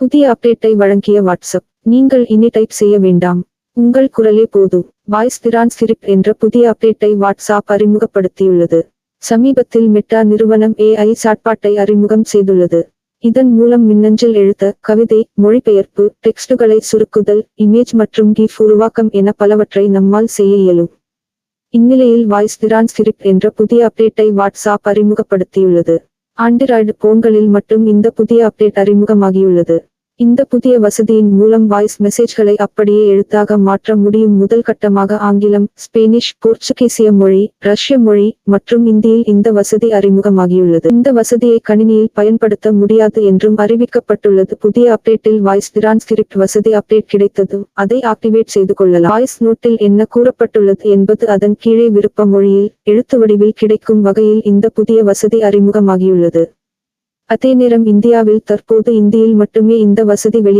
புதிய அப்டேட்டை வழங்கிய வாட்ஸ்அப். நீங்கள் இனி டைப் செய்ய வேண்டாம். உங்கள் குரலே போதும். வாய்ஸ் டிரான்ஸ்கிரிப்ட் என்ற புதிய அப்டேட்டை வாட்ஸ்அப் அறிமுகப்படுத்தியுள்ளது. சமீபத்தில் மெட்டா நிறுவனம் ஏஐ சாட்பாட்டை அறிமுகம் செய்துள்ளது. இதன் மூலம் மின்னஞ்சல் எழுத கவிதை மொழிபெயர்ப்பு டெக்ஸ்டுகளை சுருக்குதல் இமேஜ் மற்றும் கிஃப் உருவாக்கம் என பலவற்றை நம்மால் செய்ய இயலும். இந்நிலையில் வாய்ஸ் டிரான்ஸ்கிரிப்ட் என்ற புதிய அப்டேட்டை வாட்ஸ்அப் அறிமுகப்படுத்தியுள்ளது. ஆண்ட்ராய்டு போன்களில் மட்டும் இந்த புதிய அப்டேட் அறிமுகமாகியுள்ளது. இந்த புதிய வசதியின் மூலம் வாய்ஸ் மெசேஜ்களை அப்படியே எழுத்தாக மாற்ற முடியும். முதல் கட்டமாக ஆங்கிலம் ஸ்பெனிஷ் போர்ச்சுகீசிய மொழி ரஷ்ய மொழி மற்றும் இந்தியில் இந்த வசதி அறிமுகமாகியுள்ளது. இந்த வசதியை கணினியில் பயன்படுத்த முடியாது என்றும் அறிவிக்கப்பட்டுள்ளது. புதிய அப்டேட்டில் வாய்ஸ் டிரான்ஸ்கிரிப்ட் வசதி அப்டேட் கிடைத்ததும் அதை ஆக்டிவேட் செய்து கொள்ளலாம். வாய்ஸ் நோட்டில் என்ன கூறப்பட்டுள்ளது என்பது அதன் கீழே விருப்ப மொழியில் எழுத்து வடிவில் கிடைக்கும் வகையில் இந்த புதிய வசதி அறிமுகமாகியுள்ளது. அதே நேரம் இந்தியாவில் தற்போது இந்தியில் மட்டுமே இந்த வசதி வெளி